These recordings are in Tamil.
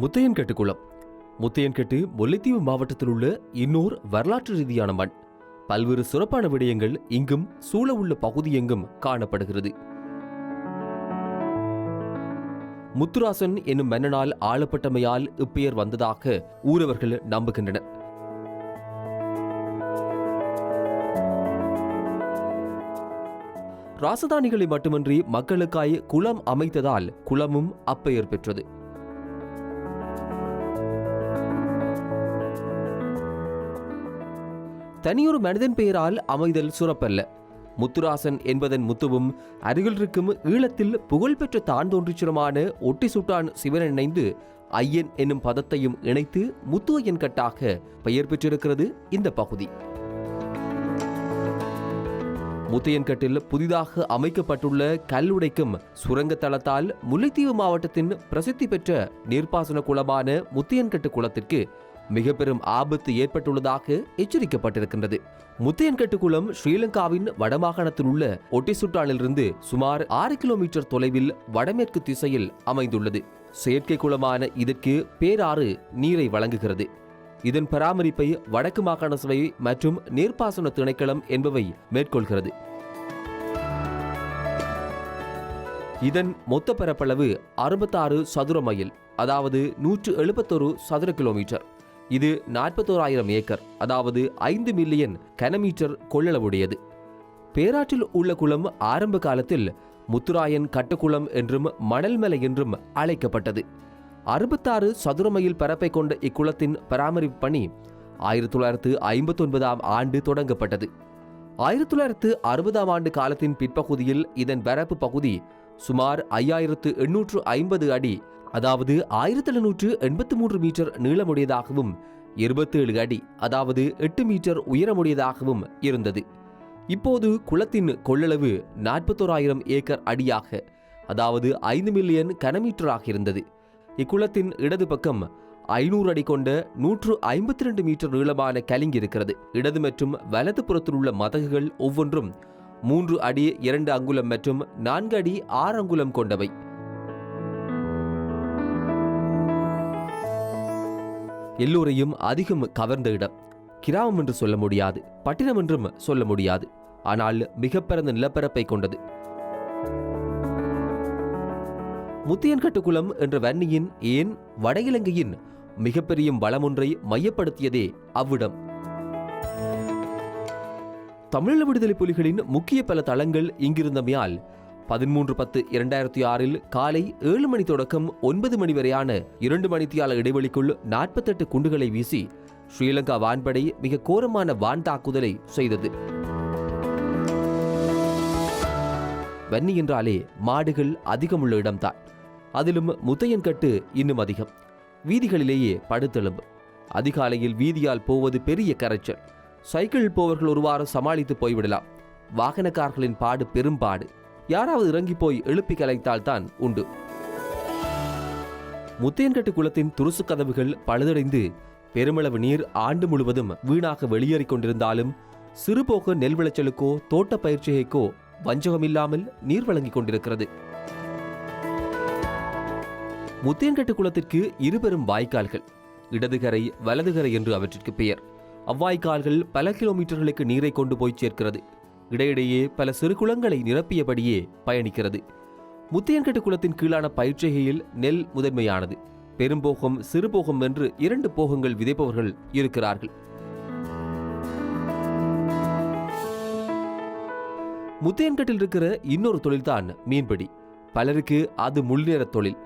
முத்தையன்கட்டு குளம் முத்தையன்கட்டு முல்லைத்தீவு மாவட்டத்தில் உள்ள இன்னொரு வரலாற்று ரீதியான மண். பல்வேறு சிறப்பான விடயங்கள் இங்கும் சூழ உள்ள பகுதி எங்கும் காணப்படுகிறது. முத்துராசன் என்னும் மன்னனால் ஆளப்பட்டமையால் இப்பெயர் வந்ததாக ஊரவர்கள் நம்புகின்றனர். ராசதானிகளை மட்டுமின்றி மக்களுக்காய் குளம் அமைத்ததால் குளமும் அப்பெயர் பெற்றது. தனியொரு மனிதன் பெயரால் அமைதல் சுரப்பல்ல. முத்துராசன் என்பதன் முத்துவும் அருகில் இருக்கும் ஈழத்தில் புகழ்பெற்ற தான் தோன்றிச்சுரமான ஒட்டி சுட்டான் சிவன் இணைந்து ஐயன் என்னும் பதத்தையும் இணைத்து முத்து ஐயன் கட்டாக பெயர் பெற்றிருக்கிறது இந்த பகுதி. முத்தையன்கட்டில் புதிதாக அமைக்கப்பட்டுள்ள கல்லுடைக்கும் சுரங்க தளத்தால் முல்லைத்தீவு மாவட்டத்தின் பிரசித்தி பெற்ற நீர்ப்பாசன குளமான முத்தையன்கட்டு குளத்திற்கு மிக பெரும் ஆபத்து ஏற்பட்டுள்ளதாக எச்சரிக்கப்பட்டிருக்கின்றது. முத்தையன்கட்டு குளம் ஸ்ரீலங்காவின் வடமாகாணத்தில் உள்ள ஒட்டிசுட்டானிலிருந்து சுமார் ஆறு கிலோமீட்டர் தொலைவில் வடமேற்கு திசையில் அமைந்துள்ளது. செயற்கை குளமான இதற்கு பேராறு நீரை வழங்குகிறது. இதன் பராமரிப்பை வடக்கு மாகாண சபை மற்றும் நீர்ப்பாசன திணைக்களம் என்பவை மேற்கொள்கிறது. இதன் மொத்த பரப்பளவு அறுபத்தாறு சதுர மைல் அதாவது நூற்று எழுபத்தொரு சதுர கிலோமீட்டர். இது நாற்பத்தோராயிரம் ஏக்கர் அதாவது ஐந்து மில்லியன் கனமீட்டர் கொள்ளளவுடையது. பேராற்றில் உள்ள குளம் ஆரம்ப காலத்தில் முத்துராயன் கட்டுக்குளம் என்றும் மணல்மலை என்றும் அழைக்கப்பட்டது. அறுபத்தாறு சதுர மைல் பரப்பை கொண்ட இக்குளத்தின் பராமரிப்பு பணி ஆயிரத்தி தொள்ளாயிரத்து ஐம்பத்தொன்பதாம் ஆண்டு தொடங்கப்பட்டது. ஆயிரத்தி தொள்ளாயிரத்து அறுபதாம் ஆண்டு காலத்தின் பிற்பகுதியில் இதன் பரப்பு பகுதி சுமார் ஐயாயிரத்து எண்ணூற்று ஐம்பது அடி அதாவது ஆயிரத்தி எழுநூற்று எண்பத்தி மூன்று மீட்டர் நீளமுடையதாகவும் இருபத்தேழு அடி அதாவது எட்டு மீட்டர் உயரமுடையதாகவும் இருந்தது. இப்போது குளத்தின் கொள்ளளவு நாற்பத்தோராயிரம் ஏக்கர் அடியாக அதாவது ஐந்து மில்லியன் கனமீட்டராக இருந்தது. இக்குளத்தின் இடது பக்கம் ஐநூறு அடி கொண்ட நூற்று ஐம்பத்தி ரெண்டு மீட்டர் நீளமான கலிங்கு இருக்கிறது. இடது மற்றும் வலது புறத்தில் உள்ள மதகுகள் ஒவ்வொன்றும் மூன்று அடி இரண்டு அங்குலம் மற்றும் நான்கு அடி ஆறு அங்குலம் கொண்டவை. எல்லோரையும் அதிகம் கவர்ந்த இடம். கிராமம் என்று சொல்ல முடியாது பட்டினம் என்றும் சொல்ல முடியாது. ஆனால் மிக நிலப்பரப்பை கொண்டது. முத்தியன்கட்டுக்குளம் என்ற வன்னியின் ஏன் வட இலங்கையின் மிகப்பெரிய வளமொன்றை மையப்படுத்தியதே அவ்விடம். தமிழீழ விடுதலை புலிகளின் முக்கிய பல தளங்கள் இங்கிருந்தமையால் பதிமூன்று பத்து இரண்டாயிரத்தி ஆறில் காலை ஏழு மணி தொடக்கம் ஒன்பது மணி வரையான இரண்டு மணித்தியால இடைவெளிக்குள் நாற்பத்தெட்டு குண்டுகளை வீசி ஸ்ரீலங்கா வான்படை மிக கோரமான வான் தாக்குதலை செய்தது. வன்னி என்றாலே மாடுகள் அதிகமுள்ள இடம்தான். அதிலும் முத்தையன்கட்டு இன்னும் அதிகம். வீதிகளிலேயே படுத்தெலும்பு. அதிகாலையில் வீதியால் போவது பெரிய கரைச்சல். சைக்கிள் போவர்கள் ஒருவாறு சமாளித்து போய்விடலாம். வாகனக்காரர்களின் பாடு பெரும்பாடு. யாராவது இறங்கி போய் எழுப்பி கலைத்தால்தான் உண்டு. முத்தையன்கட்டு குளத்தின் துருசு கதவுகள் பழுதடைந்து பெருமளவு நீர் ஆண்டு முழுவதும் வீணாக வெளியேறிக் கொண்டிருந்தாலும் சிறுபோக நெல் விளைச்சலுக்கோ தோட்ட பயிற்சிகைக்கோ வஞ்சகமில்லாமல் நீர் வழங்கிக் கொண்டிருக்கிறது. முத்தையன்கட்டு குளத்திற்கு இருபெரும் வாய்க்கால்கள் இடதுகரை வலதுகரை என்று அவற்றிற்கு பெயர். அவ்வாய்க்கால்கள் பல கிலோமீட்டர்களுக்கு நீரை கொண்டு போய் சேர்க்கிறது. இடையிடையே பல சிறு குளங்களை நிரப்பியபடியே பயணிக்கிறது. முத்தியன்கட்டு குளத்தின் கீழான பயிற்சிகையில் நெல் முதன்மையானது. பெரும்போகம் சிறுபோகம் என்று இரண்டு போகங்கள் விதைப்பவர்கள் இருக்கிறார்கள். முத்தையன்கட்டில் இருக்கிற இன்னொரு தொழில்தான் மீன்பிடி. பலருக்கு அது முள்நேர தொழில்.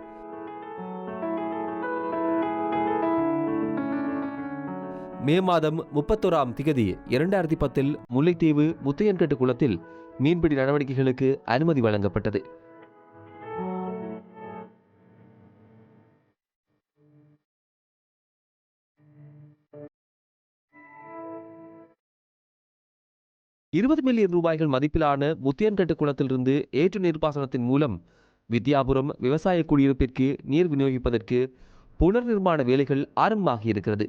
மே மாதம் முப்பத்தோராம் திகதி இரண்டாயிரத்தி பத்தில் முல்லைத்தீவு முத்தையன்கட்டு குளத்தில் மீன்பிடி நடவடிக்கைகளுக்கு அனுமதி வழங்கப்பட்டது. இருபது மில்லியன் ரூபாய்கள் மதிப்பிலான முத்தியன்கட்டு குளத்திலிருந்து ஏற்று நீர்ப்பாசனத்தின் மூலம் வித்யாபுரம் விவசாய குடியிருப்பிற்கு நீர் விநியோகிப்பதற்கு புனர் நிர்மாண வேலைகள் ஆரம்பமாகியிருக்கிறது.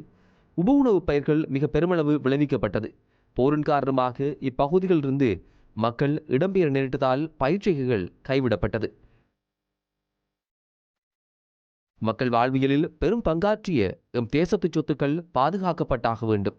உப உணவுப் பயிர்கள் மிக பெருமளவு விளைவிக்கப்பட்டது. போரின் காரணமாக இப்பகுதிகளிலிருந்து மக்கள் இடம்பெயர நேரிட்டதால் பயிற்சிகைகள் கைவிடப்பட்டது. மக்கள் வாழ்வியலில் பெரும் பங்காற்றிய எம் தேசத்து சொத்துக்கள் பாதுகாக்கப்பட்டாக வேண்டும்.